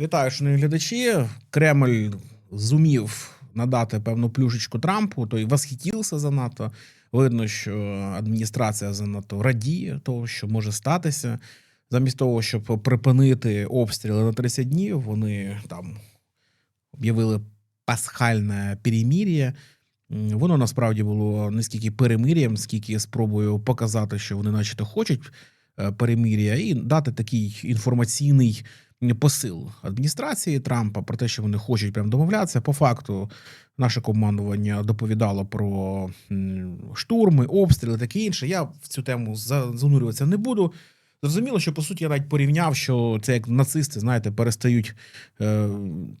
Вітаю, шановні глядачі. Кремль зумів надати певну плюшечку Трампу, той восхитівся занадто. Видно, що адміністрація занадто радіє того, що може статися. Замість того, щоб припинити обстріли на 30 днів, вони там об'явили пасхальне перемір'я. Воно насправді було не скільки перемир'ям, скільки спробою показати, що вони, начебто, хочуть е, перемир'я, і дати такий інформаційний посил адміністрації Трампа про те, що вони хочуть прям домовлятися. По факту, наше командування доповідало про штурми, обстріли, таке інше. Я в цю тему занурюватися не буду. Зрозуміло, що по суті я навіть порівняв, що це як нацисти, знаєте, перестають е,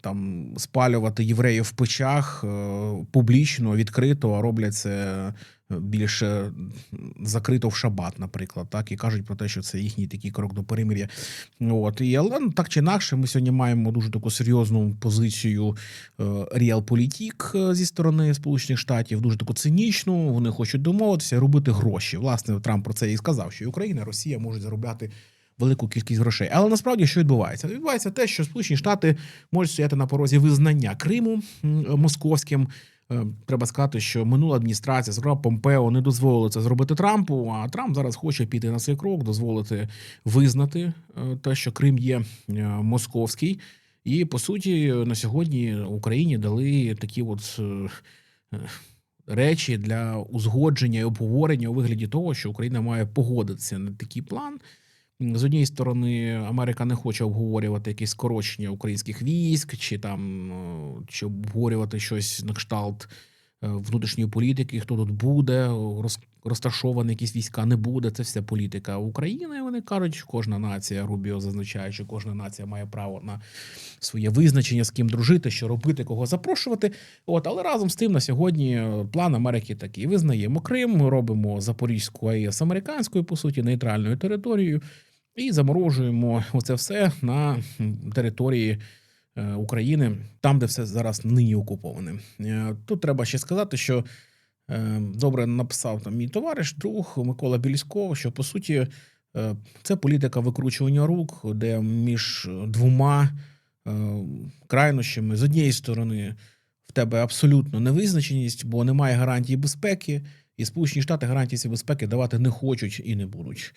там спалювати євреїв в печах е, публічно, відкрито, а роблять це більше закрито в шабат, наприклад, так і кажуть про те, що це їхній такий крок до перемир'я. От і але так чи інакше, ми сьогодні маємо дуже таку серйозну позицію реалполітік зі сторони Сполучених Штатів, дуже таку цинічну. Вони хочуть домовитися, робити гроші. Власне, Трамп про це і сказав, що Україна, і Росія можуть заробляти. Велику кількість грошей, але насправді що відбувається? Відбувається те, що Сполучені Штати можуть стояти на порозі визнання Криму московським. Е, Треба сказати, що минула адміністрація, зокрема Помпео, не дозволили це зробити Трампу. А Трамп зараз хоче піти на цей крок, дозволити визнати е, те, що Крим є е, московський. І по суті, на сьогодні Україні дали такі от речі для узгодження і обговорення у вигляді того, що Україна має погодитися на такий план. З однієї сторони, Америка не хоче обговорювати якісь скорочення українських військ, чи там е, чи обговорювати щось на кшталт е, внутрішньої політики, хто тут буде, роз, розташовані якісь війська не буде. Це вся політика України. Вони кажуть, що кожна нація Рубіо зазначає, що кожна нація має право на своє визначення, з ким дружити, що робити, кого запрошувати. От, але разом з тим на сьогодні е, план Америки такий: визнаємо Крим, робимо Запорізьку АЕС американською, по суті, нейтральною територією. І заморожуємо оце все на території е, України, там, де все зараз нині окуповане. Е, Тут треба ще сказати, що е, добре написав там мій товариш, друг Микола Більськов, що по суті це політика викручування рук, де між двома крайнощами з однієї сторони в тебе абсолютно невизначеність, бо немає гарантії безпеки, і Сполучені Штати гарантії безпеки давати не хочуть і не будуть.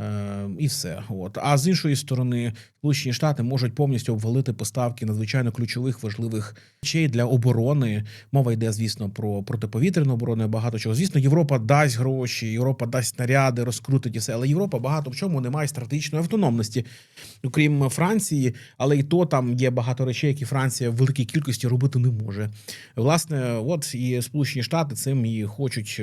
Е, і все. От. А з іншої сторони, Сполучені Штати можуть повністю обвалити поставки надзвичайно ключових важливих речей для оборони. Мова йде, звісно, про протиповітряну оборону багато чого. Звісно, Європа дасть гроші, Європа дасть снаряди, розкрутить і все. Але Європа багато в чому не має стратегічної автономності, окрім Франції, але і то там є багато речей, які Франція в великій кількості робити не може. Власне, от і Сполучені Штати цим і хочуть.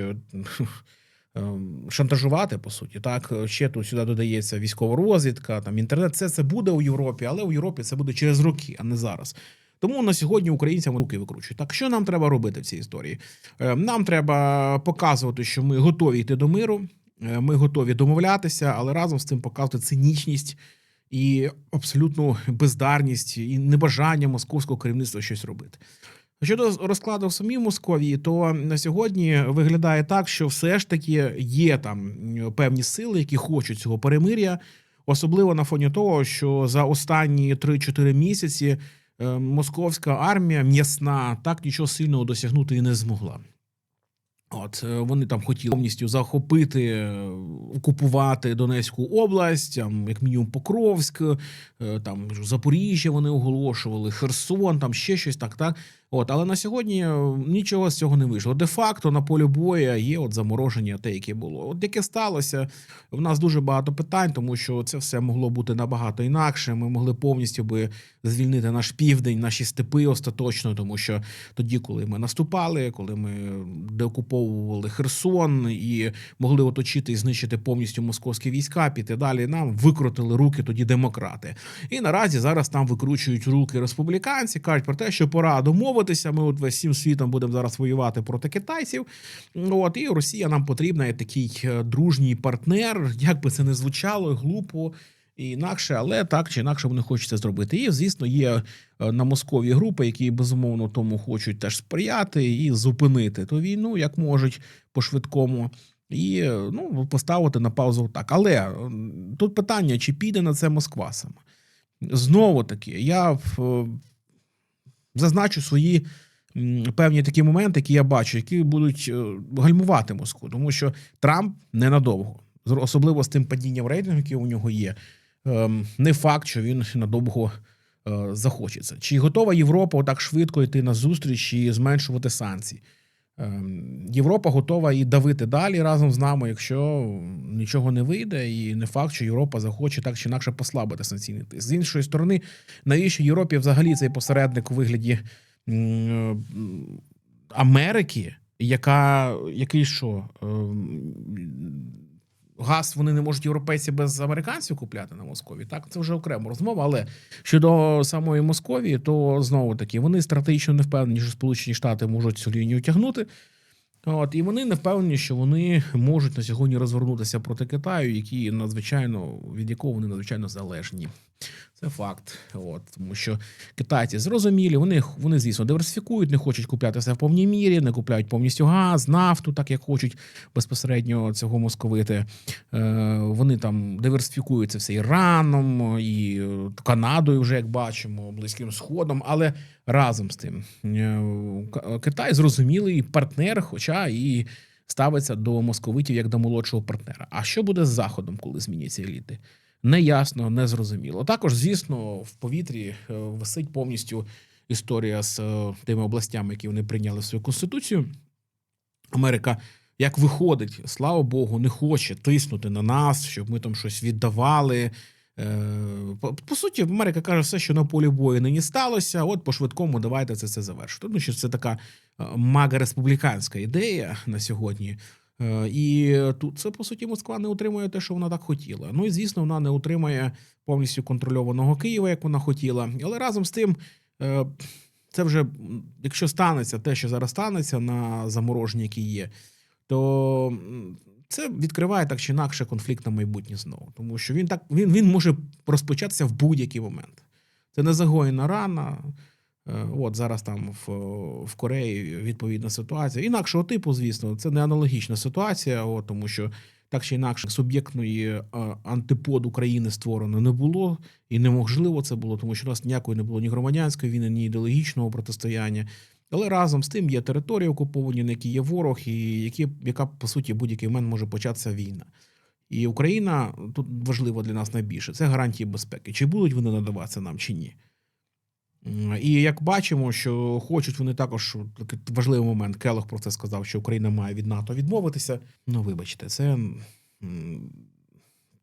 Ем, Шантажувати по суті, так ще тут сюди додається військова розвідка, там інтернет. Це це буде у Європі, але у Європі це буде через роки, а не зараз. Тому на сьогодні українцям руки викручують. Так що нам треба робити в цій історії? Е, Нам треба показувати, що ми готові йти до миру, е, ми готові домовлятися, але разом з цим показувати цинічність і абсолютну бездарність і небажання московського керівництва щось робити. Щодо розкладу в самій Московії, то на сьогодні виглядає так, що все ж таки є там певні сили, які хочуть цього перемир'я, особливо на фоні того, що за останні 3-4 місяці е, московська армія м'ясна так нічого сильного досягнути і не змогла. От е, вони там хотіли повністю захопити, е, окупувати Донецьку область, там, як мінімум Покровськ, там Запоріжжя вони оголошували, Херсон, там ще щось так, так. От, але на сьогодні е, нічого з цього не вийшло. Де-факто на полі бою є от замороження, те, яке було. От яке сталося, в нас дуже багато питань, тому що це все могло бути набагато інакше. Ми могли повністю би звільнити наш південь, наші степи остаточно, тому що тоді, коли ми наступали, коли ми деокуповували Херсон і могли оточити і знищити повністю московські війська, піти далі, нам викрутили руки тоді демократи. І наразі зараз там викручують руки республіканці, кажуть про те, що пора домовитися. Ми от всім світом будемо зараз воювати проти китайців. От і Росія нам потрібна як такий е, дружній партнер, як би це не звучало, глупо. І інакше, але так чи інакше вони хочуть це зробити. І, звісно, є е, на Москові групи, які безумовно тому хочуть теж сприяти і зупинити ту війну, як можуть по-швидкому, і е, ну, поставити на паузу так. Але тут питання: чи піде на це Москва сама? знову таки, я в- зазначу свої певні такі моменти, які я бачу, які будуть е, гальмувати Москву, тому що Трамп ненадовго, особливо з тим падінням рейтингу, яке у нього є. ем, Не факт, що він надовго е, захочеться. Чи готова Європа отак швидко йти на зустріч і зменшувати санкції? Ем, Європа готова і давити далі разом з нами, якщо нічого не вийде, і не факт, що Європа захоче так чи інакше послабити санкційний тиск. З іншої сторони, навіщо Європі взагалі цей посередник у вигляді е, Америки, яка який що? Газ вони не можуть європейці без американців купляти на Москові. Так, це вже окрема розмова. Але щодо самої Московії, то знову таки вони стратегічно не впевнені, що Сполучені Штати можуть цю лінію тягнути. От, і вони не впевнені, що вони можуть на сьогодні розвернутися проти Китаю, які надзвичайно від якого вони надзвичайно залежні. Це факт. От, тому що китайці зрозумілі, вони, вони звісно диверсифікують, не хочуть купляти все в повній мірі, не купляють повністю газ, нафту, так як хочуть безпосередньо цього московити. Е, вони там диверсифікуються все Іраном і е, Канадою, вже як бачимо, Близьким Сходом. Але разом з тим е, Китай зрозумілий партнер, хоча і ставиться до московитів як до молодшого партнера. А що буде з Заходом, коли зміняться еліти? Неясно, не зрозуміло. Також, звісно, в повітрі е, висить повністю історія з е, тими областями, які вони прийняли свою конституцію. Америка, як виходить, слава Богу, не хоче тиснути на нас, щоб ми там щось віддавали. Е, По, суті, Америка каже, все, що на полі бою нині сталося. От по швидкому давайте це все завершити. Ну, що це така е, мага-республіканська ідея на сьогодні. Е, І тут це по суті Москва не утримує те, що вона так хотіла. Ну і звісно, вона не утримує повністю контрольованого Києва, як вона хотіла. Але разом з тим, е, це вже якщо станеться те, що зараз станеться на замороженні, які є, то це відкриває так чи інакше конфлікт на майбутнє знову. Тому що він так він, він може розпочатися в будь-який момент. Це не загоєна рана. Е, От зараз там в, в Кореї відповідна ситуація. Інакшого типу, звісно, це не аналогічна ситуація, от, тому що так чи інакше суб'єктної е, антипод України створено не було, і неможливо це було, тому що у нас ніякої не було ні громадянської війни, ні ідеологічного протистояння. Але разом з тим є території окуповані, на які є ворог, і які, яка по суті будь-який момент може початися війна. І Україна тут важливо для нас найбільше це гарантії безпеки. Чи будуть вони надаватися нам, чи ні? І як бачимо, що хочуть вони також такий важливий момент. Келох про це сказав, що Україна має від НАТО відмовитися. Ну, вибачте, це,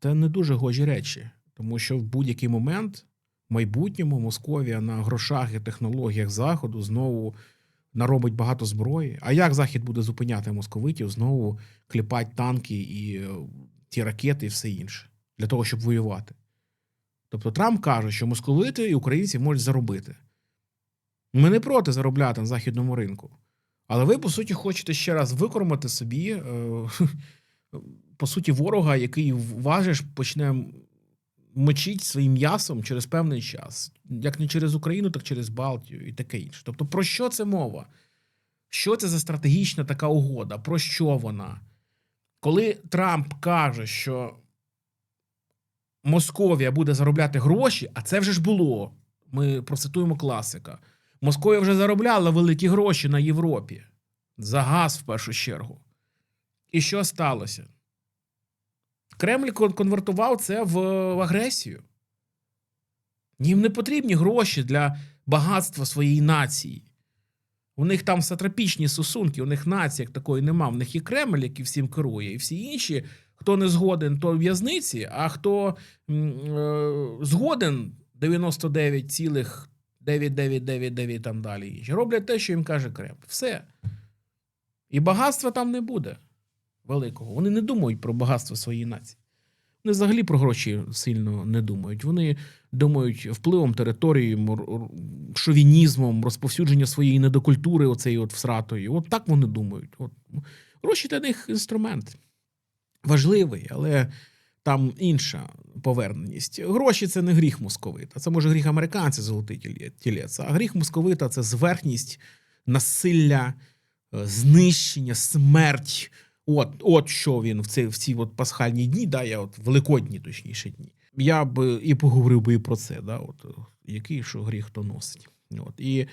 це не дуже гожі речі, тому що в будь-який момент в майбутньому Московія на грошах і технологіях Заходу знову наробить багато зброї. А як Захід буде зупиняти московитів, знову кліпать танки і е, ті ракети, і все інше для того, щоб воювати? Тобто Трамп каже, що московити і українці можуть заробити. Ми не проти заробляти на західному ринку. Але ви, по суті, хочете ще раз викормити собі, е, по суті, ворога, який важиш, почне мочить своїм м'ясом через певний час. Як не через Україну, так через Балтію і таке інше. Тобто, про що це мова? Що це за стратегічна така угода? Про що вона? Коли Трамп каже, що Московія буде заробляти гроші, а це вже ж було. Ми процитуємо класика. Московія вже заробляла великі гроші на Європі за газ в першу чергу. І що сталося? Кремль конвертував це в, агресію. Їм не потрібні гроші для багатства своєї нації. У них там сатрапічні стосунки, у них нації як такої нема. В них є Кремль, який всім керує, і всі інші, хто не згоден, то в в'язниці, а хто е, згоден 99,9999 там далі роблять те, що їм каже Кремль. Все. І багатства там не буде великого. Вони не думають про багатство своєї нації. Вони взагалі про гроші сильно не думають. Вони думають впливом території, шовінізмом, розповсюдження своєї недокультури, оцеї от всратої. От так вони думають. От. Гроші для них інструмент важливий, але там інша поверненість. Гроші це не гріх московита. Це може гріх американця золотий тілець. А гріх московита це зверхність, насилля, е, знищення, смерть. От, от що він в ці, в ці от пасхальні дні, да, я от великодні, точніше дні. Я б і поговорив би і про це. Да? От, е, який що гріх хто носить. От. І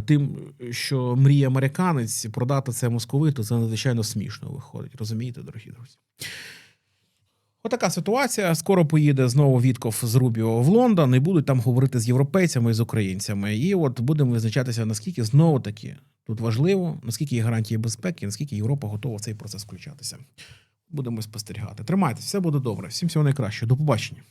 тим, що мріє американець продати це московиту, це надзвичайно смішно виходить. Розумієте, дорогі друзі? Отака ситуація. Скоро поїде знову Вітков з Рубіо в Лондон і будуть там говорити з європейцями і з українцями. І от будемо визначатися, наскільки знову таки тут важливо, наскільки є гарантії безпеки, наскільки Європа готова в цей процес включатися. Будемо спостерігати. Тримайтеся, все буде добре. Всім всього найкращого. До побачення.